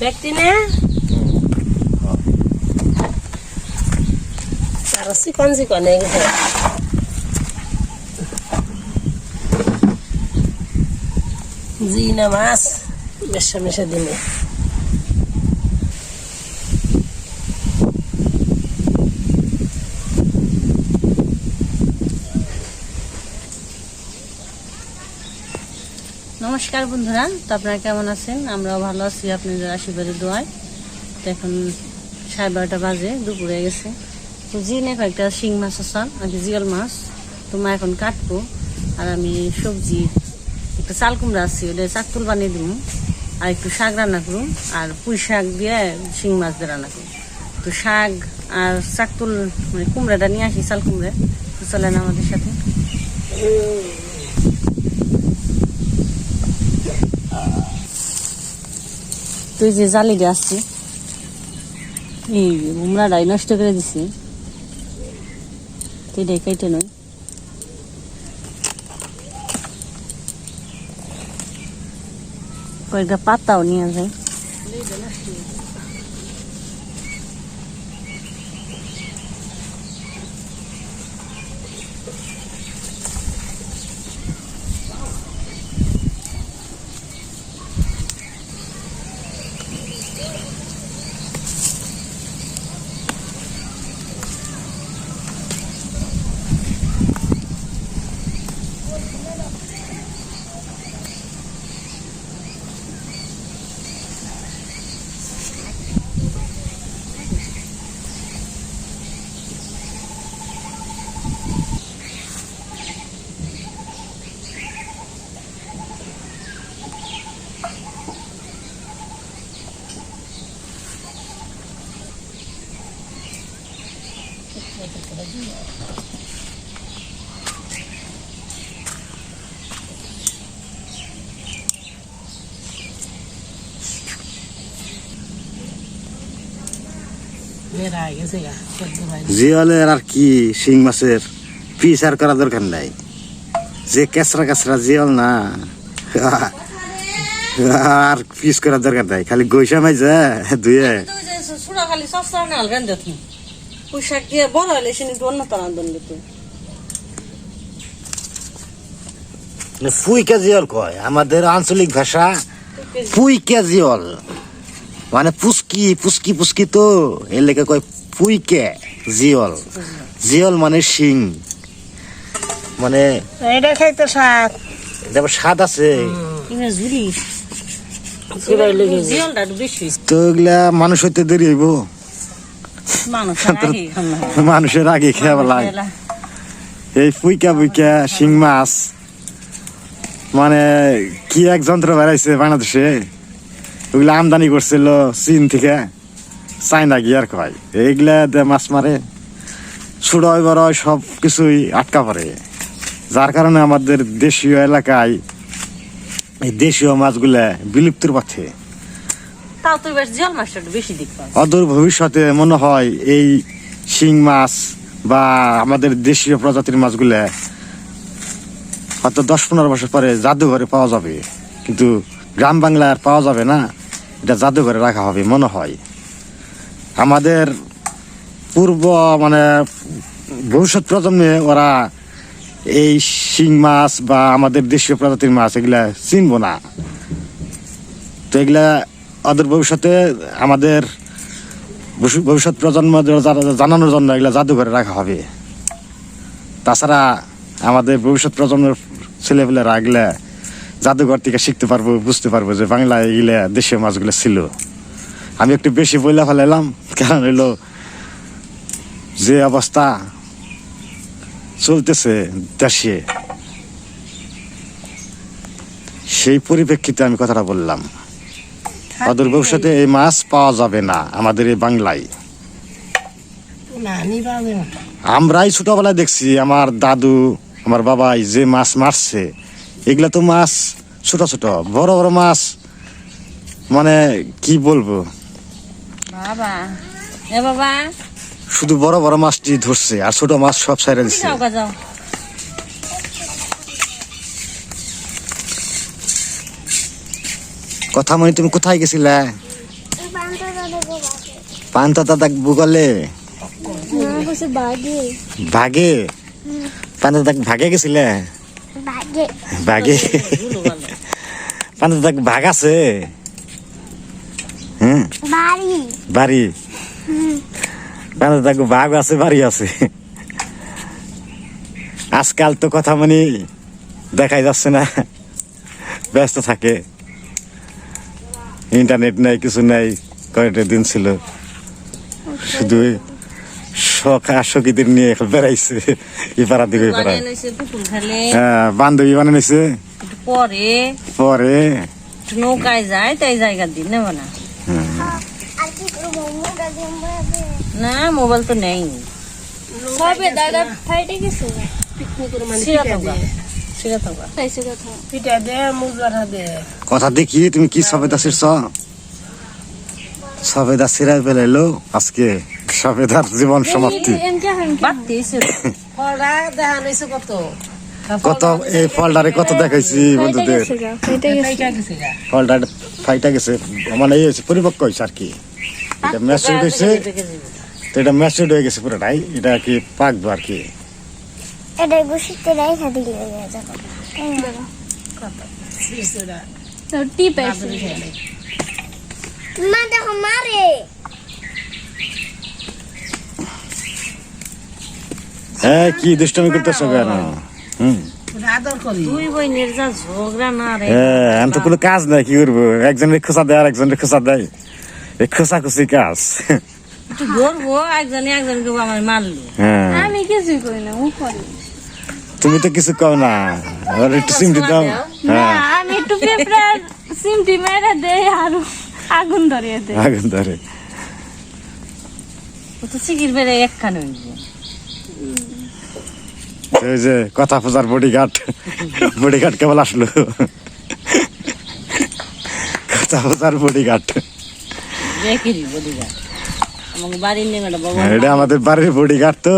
ব্যক্তি নে আর চিকন চিকন এইগুলো জি না মাছ মেশা মেশা দিনে নমস্কার বন্ধুরা, তো আপনারা কেমন আছেন? আমরাও ভালো আছি, আপনাদের আশীর্বাদের দোয়ায়। তো এখন সাড়ে বারোটা বাজে, দুপুরে গেছে। তো জিনে কয়েকটা শিং মাছ আসান আর জিয়াল মাছ, তো মা এখন কাটবো। আর আমি সবজি, একটা চাল কুমড়া আছি ওটা চাকতুল বানিয়ে দিব আর একটু শাক রান্না করুন আর পুঁই শাক দিয়ে শিং মাছ দিয়ে রান্না করুন তো শাক আর চাকতুল মানে কুমড়াটা নিয়ে আসি, চাল কুমড়া তো চলেন আমাদের সাথে। তুই যে জালি আসছি, এই উমরাটাই নষ্ট করে দিছি। তুই এটাই কাইটে নয়। কয়েকটা পাতাও নিয়ে যায় জিওলের আর কি শিং মাছের পিস আর করা দরকার নাই। যে কেসরা কেসরা জিওল না, আর পিস করার দরকার নাই, খালি গৈসা তুই যে দিয়ে কয়? আমাদের আঞ্চলিক ভাষা ফুইকা জিওল মানে পুস্কি পুস্কি পুস্কি তো। এর লেগে কয় পুইকে জিওল। জিওল মানে শিং। মানে এটা খাইতে শাক যেমন স্বাদ আছে। তো এগুলা মানুষ হইতে দেরি হইব। মানুষের আগে খেয়ে লাগে। এই ফুইকা ফুইকা শিং মাছ। মানে কি এক যন্ত্র বেড়াইছে বাংলাদেশে? ওগুলা আমদানি করছিল চীন থেকে চাইনা গিয়ার কয়। এইগুলা মাছ মারে ছুড়য় বড়য় সব কিছুই আটকা পড়ে। যার কারণে আমাদের দেশীয় এলাকায় এই দেশীয় মাছগুলা বিলুপ্তির পথে। অদূর ভবিষ্যতে মনে হয় এই শিং মাছ বা আমাদের দেশীয় প্রজাতির মাছগুলা হয়তো দশ পনেরো বছর পরে জাদুঘরে পাওয়া যাবে। কিন্তু গ্রাম বাংলায় আর পাওয়া যাবে না। এটা জাদুঘরে রাখা হবে, মনে হয়। আমাদের পূর্ব মানে ভবিষ্যৎ প্রজন্মে ওরা এই শিং মাছ বা আমাদের দেশীয় প্রজাতির মাছ এগুলা চিনবো না। তো এগুলা ওদের ভবিষ্যতে আমাদের ভবিষ্যৎ প্রজন্ম জানানোর জন্য এগুলা জাদুঘরে রাখা হবে। তাছাড়া আমাদের ভবিষ্যৎ প্রজন্মের ছেলেপেলেরা এগুলা জাদুঘর থেকে শিখতে পারব বুঝতে পারব যে বাংলায় এগুলা দেশীয় মাছগুলো ছিল। আমি একটু বেশি বইলা ফেলাইলাম কারণ হইল যে অবস্থা চলতেছে দেশে সেই পরিপ্রেক্ষিতে আমি কথাটা বললাম। অদূর ভবিষ্যতে এই মাছ পাওয়া যাবে না আমাদের এই বাংলায়। আমরাই ছোটবেলায় দেখছি আমার দাদু আমার বাবাই যে মাছ মারছে এগুলা তো মাছ ছোট ছোট বড় বড় মাছ। মানে কি বলব? বাবা এ বাবা। শুধু বড় বড় মাছটি ধরছে আর ছোট মাছ সব সাইডে দিচ্ছে যাও গা যাও। কথা মনে তুমি কোথায় গেছিলে? পান্তা দাগ বুগলে? ভাগে পান্তা দাগ ভাগে গেছিলে? ভালো পান্তা দাগ আছে। হ্যাঁ বাড়ি। পান্তা দাগ ভাগ আছে বাড়ি আছে। আজকাল তো কথা মানে দেখাই যাচ্ছে না। ব্যস্ত থাকে। ইন্টারনেট নাই কিছু নাই কয়েকটা দিন ছিল। শুধু শখ আশকিদের নিয়ে বেড়াইছে দিকে বানিয়ে লইছে পুকুর খালে। হ্যাঁ বান্ধবী বানিয়ে নিছে পরে। পরে। নৌকায় যায় তাই জায়গা দিন না। দিয়ে না মোবাইল তো নেই। হবে দাদা ফাইটে গেছে। পিকনিকের মানে কথা দেখি তুমি কি সবেদা শিরছ সবেদা সিরাই পেলাইলো আজকে সবেদার জীবন সমাপ্তি। কত? এই ফলটারে কত দেখাইছি বন্ধুদের? ফাইটে ফাইটা গেছে। ফলটা ফাইটা গেছে। মানে এই হয়েছে পরিপক্ক হয়েছে আর কি। এটা ম্যাচুরিট হয়েছে। তো এটা ম্যাচুরিট হয়ে গেছে পুরোটাই। এটা কি পাকবো আর কি? এটা বসিতে রাইখা দিলে যাবে। সিরসিরা তো টিপ আছে। মা দেখো মারে হ্যাঁ কি দুষ্টমি করতেছো কেন? হুম। ওটা আদর করি দুই বইনের যা ঝগড়া না রে। হ্যাঁ আমি তো কোনো কাজ নাই কি করব? একজনের খোঁচা দেয় আর একজনের খোঁচা দেয়। এই খোঁচাখুচি কাজ। একটু ধরবো একজনে একজনকে আমার মারলো। হ্যাঁ। আমি কিছুই করি না ও করে। তুমি তো কিছু কও না আর একটু সিমটি দাও। হ্যাঁ। আমি একটু পেপার সিমটি মেরে দেই আর। আগুন দেই আগুন ধরে। ও তো বেড়ে যে কথা পূজার বডিগার্ড বডিগার্ড কেবল আসলো। কথা পূজার বডিগার্ড বাবা এটা আমাদের বাড়ির বডিগার্ড তো।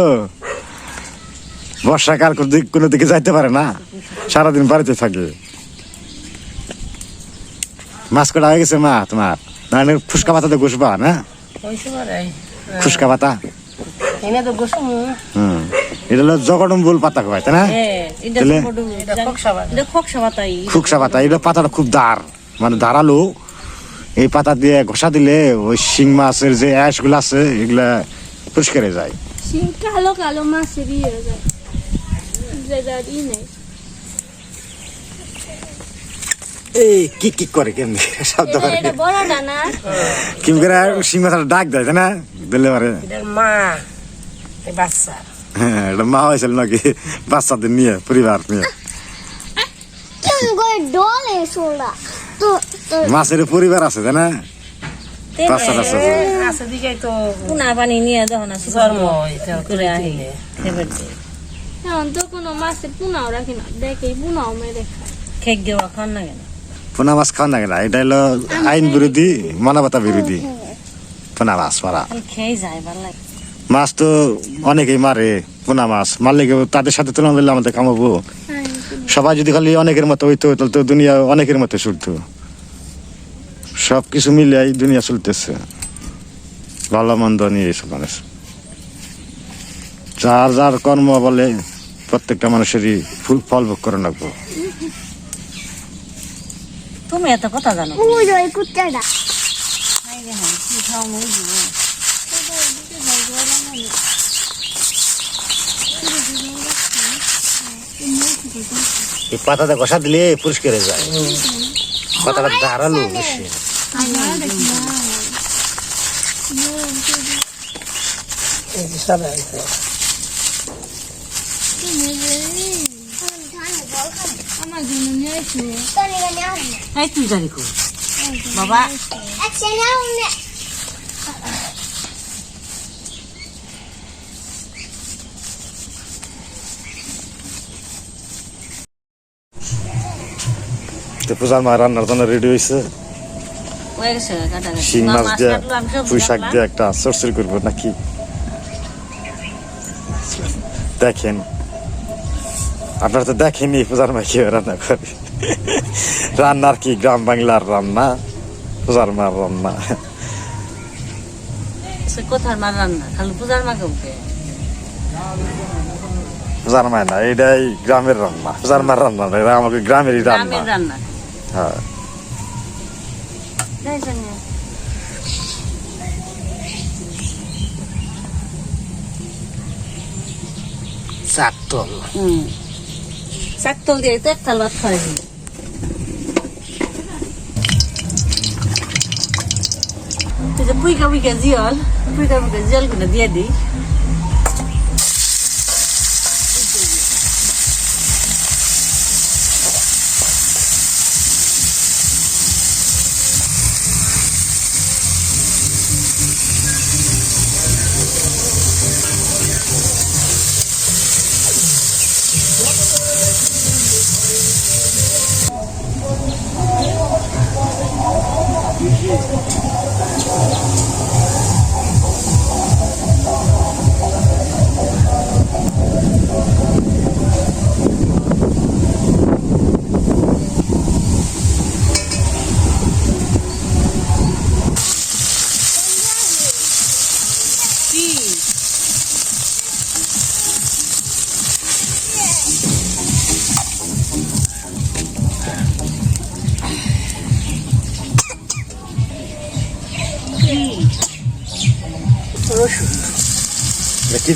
বর্ষাকাল কোনো দিকে যাইতে পারে না। সারাদিন বাড়িতে থাকে। মাছ কটা হয়ে গেছে মা তোমার? না এনে ফুসকা পাতাতে ঘুষবা না? কইছে ফুসকা পাতা? এনে হুম এটা হলো জগডম্বুল পাতা কয় তাই না? হ্যাঁ খোকসা পাতা। এটা পাতাটা খুব দার মানে ধারালো এই পাতা দিয়ে ঘষা দিলে ওই শিং মাছের যে অ্যাশগুলো আছে এগুলা পরিষ্কার হয়ে যায়। কালো কালো মাছের ইয়ে যায়। এই কি কি করে কেমনি? শব্দ করে। কিম করে শিং মাছটা ডাক দেয় না? দিলে পারে। মা বাচ্চা। হ্যাঁ এটা মা হয়েছিল নাকি? বাচ্চাদের নিয়ে পরিবার নিয়ে। মাছের পরিবার আছে তাই না? বাচ্চা টাচ্চা আছে। দিকে তো পুনা পানি নিয়ে দেখো না জন্ম করে আহি এখন তো কোনো মাছের পুনাও রাখি না। দেখে পুনাও মেরে খায়। খেক দেওয়া খান না কেন? পোনা মাছ খাওয়া লাগে না এটা হলো আইন বিরোধী মানবতা বিরোধী। পোনা মাছ মারা মাছ তো অনেকেই মারে পোনা মাছ মারলে কেউ তাদের সাথে তুলনা করলে আমাদের কামাবো? সবাই যদি খালি অনেকের মতো হইতো তাহলে তো দুনিয়া অনেকের মতো চলতো। সব কিছু মিলে এই দুনিয়া চলতেছে। ভালো মন্দ নিয়ে এইসব মানুষ। যার যার কর্ম বলে প্রত্যেকটা মানুষেরই ফুল ফল ভোগ করে রাখব তুমি এত কথা জানো ওই ওই কুত্তাটা। কি খাও মই দিব এই পাতাটা ঘষা দিলে পরিষ্কার হয়ে যায়। পাতাটা ধারালো বেশি সাদা এটা। আমার জন্য নিয়ে আসবে এই তুই জানি কো বাবা তো পূজার মা রান্নার জন্য রেডি হয়েছে হয়ে গেছে কাটা গেছে শিং মা মাছ মাছ দিয়ে কাটলো, আমি সব পুঁই শাক কাটলাম। দিয়ে একটা সরসরি করব নাকি দেখেন আপনারা তো দেখেনি পূজার মা কীভাবে রান্না করে। রান্নার কি গ্রাম বাংলার রান্না? পূজার মার রান্না। কোথার মার রান্না খালি পূজার উঠে। জানমায় না এটাই গ্রামের রান্না। জানমার রান্না না এটা আমাকে গ্রামেরই রান্না। হ্যাঁ। যাই জানি চাকতল দিয়ে তো একটা ভাত খাওয়াই যে পুইকা পুইকা জিয়ল, পুইকা পুইকা জিয়লগুলো দিয়ে দিই।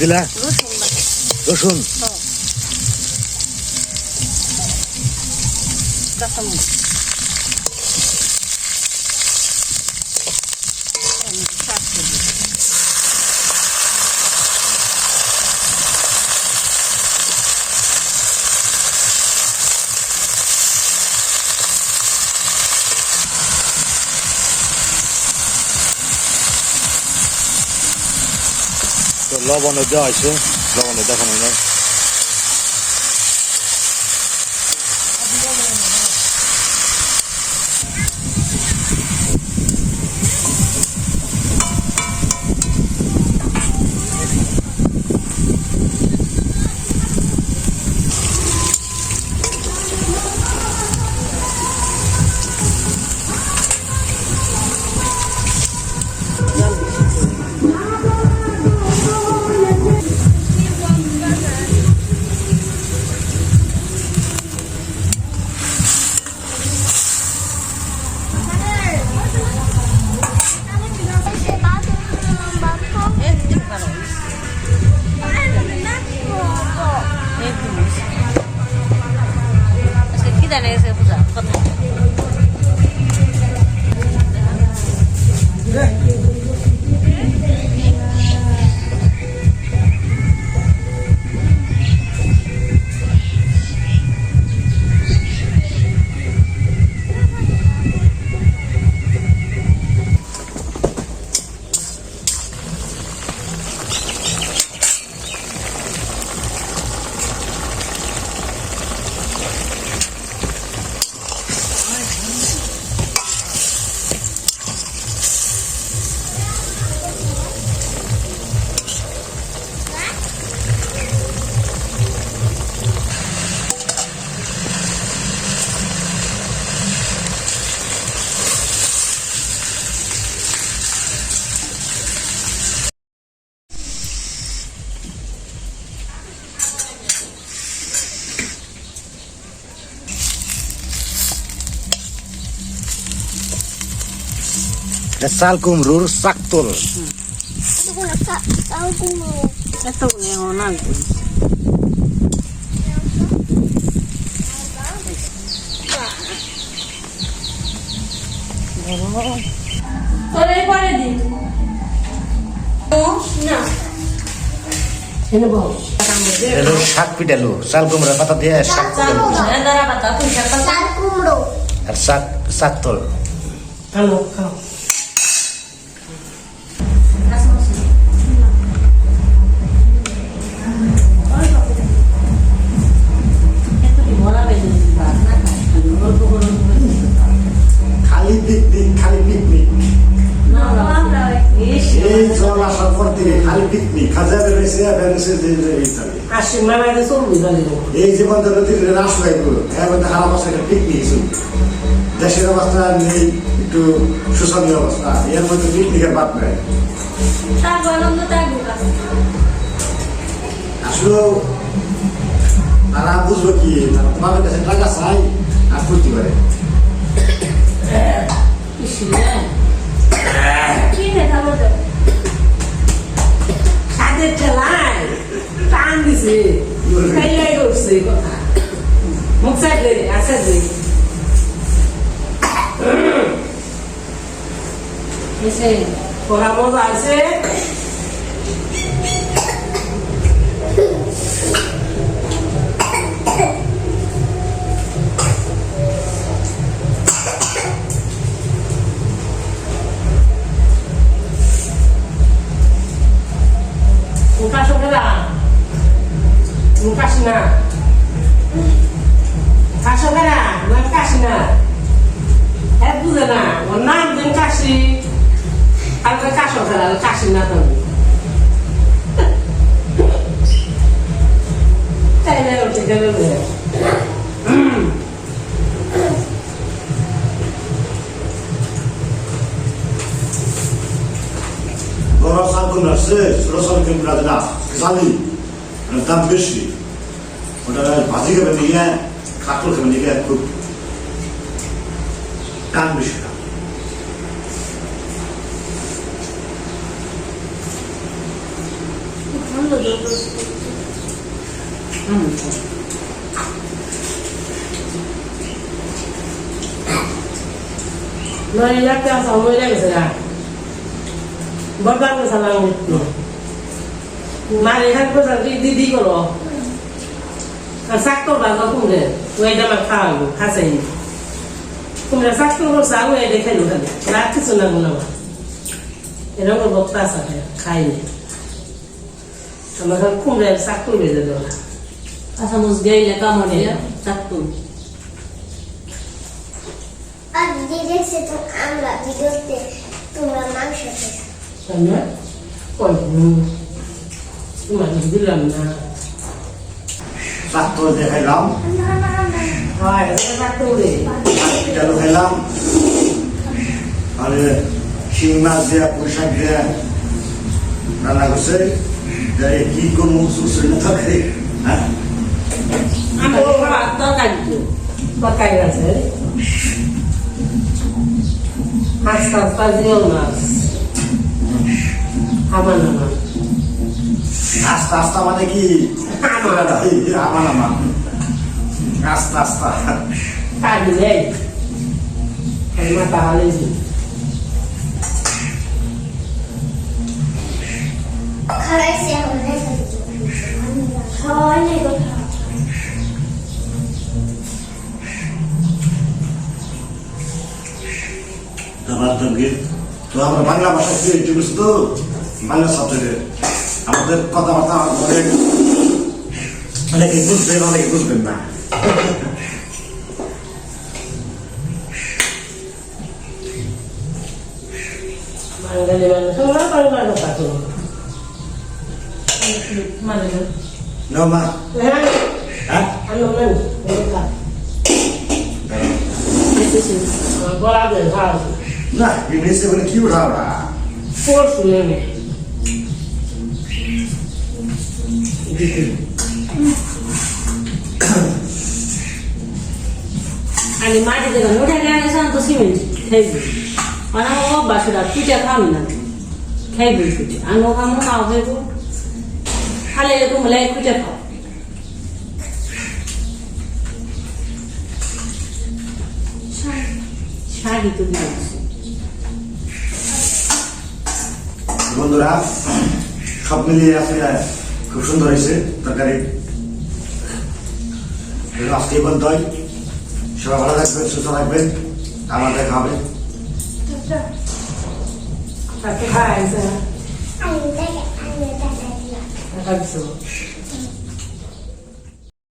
দিলা রসুন। কাঁচামরিচ লবণ দেওয়া হয়েছে লবণে দেখানো যায় একদিন আজকে কি জানে গেছে পূজা কথা এটা চাল কুমড়োর চাকতল এত গুণে না তোরে পরে দিন না এনে বল এলো শাক পিটালো চাল কুমড়োর পাতা দিয়ে শাক পিটালো দাঁড়া পাতা তুই শাক পাতা আর শাক চাকতল খাও খাও খালি পিকনিক খালি পিকনিক এই জল আসার পর থেকে খালি পিকনিক খাজা বেড়েছে বেড়েছে যে যে ইত্যাদি। আসি মামাইতে চলবি জানি এই জীবন ধরে দিলে হয়ে গেল এর মধ্যে খারাপ আছে একটা পিকনিক চলবে দেশের অবস্থা নেই একটু শোষণীয় অবস্থা এর মধ্যে পিকনিকের বাদ নেই। আসলে তারা বুঝবে কি তারা তোমাদের কাছে টাকা চাই আর ফুর্তি করে। বলতে সাদের ঠেলায় টান দিছে খাইয়াই করছে কথা মুখ সাইড যে এসে পড়া মজা আছে মুখাসি না কাশকেরা না কাশি না হ্যাঁ বুঝে না ওর নাম দিন কাশি আর কাশকেরা কাশি না তো তাই না উঠে গেলে কিন্তু রাজে না ভাজি খাবে নিয়ে কাতল খাবে নিয়ে খুব দাম বেশি না করে সালাম মার এখান করে দিদি করো আর শাক করবা তো কুমড়ে ওই দামা খাওয়াবো খাসাই কুমড়ে শাক করব সাগু এই দেখে লো খালি রাত কিছু না গুলো এরকম বক্তা আছে খাইনি আমার কুমড়ে শাক করবে যে দেওয়া আচ্ছা মুজ গাইলে কামড়ে চাকু আর দিদি দেখছে তো আমরা ভিডিওতে তোমরা মাংস খেয়েছো তাই কই তোমার দিলাম না তো দেখাইলাম। গেল খাইলাম আর শিং মাছ দেয়া পোশাক দেয়া রান্না করছে। কি করব সুশ্রী না থাকে হ্যাঁ? তরকারি তরকারি আছে। হাঁস হাঁস জিও মাছ। আমার আমার আস্তে আস্তে মানে কি আমার আমার। আস্তে আস্তে। কথা আমার তো আমরা বাংলা ভাষা কি চলেছি তো বাংলা সাবজেক্টে আমাদের কথাবার্তা অনেক অনেকে বুঝবেন অনেকে বুঝবেন না। বাঙালি মানুষ আমরা বাংলা কথা তো মানে না মা। হ্যাঁ? হ্যাঁ? আমি বলেন এসেছে বলা দেন হ্যাঁ না ইংলিশে বলে কি উঠা ওরা ফোর আগে মাটি থেকে মুঠে গেলে সান তো সিমেন্ট খাইবি। মানে ও বাসুরা পিঠা খাম না। খাইবি পিঠা। আমি ও খামো খাও খাইব খালে এরকম লাই পিঠা খাও। বন্ধুরা, সব মিলিয়ে আসলে খুব সুন্দর হয়েছে তরকারি। আজকে বন্ধ পর্যন্তই। সবাই ভালো থাকবেন সুস্থ থাকবেন। আমার দেখা হবে। Thank খাইছে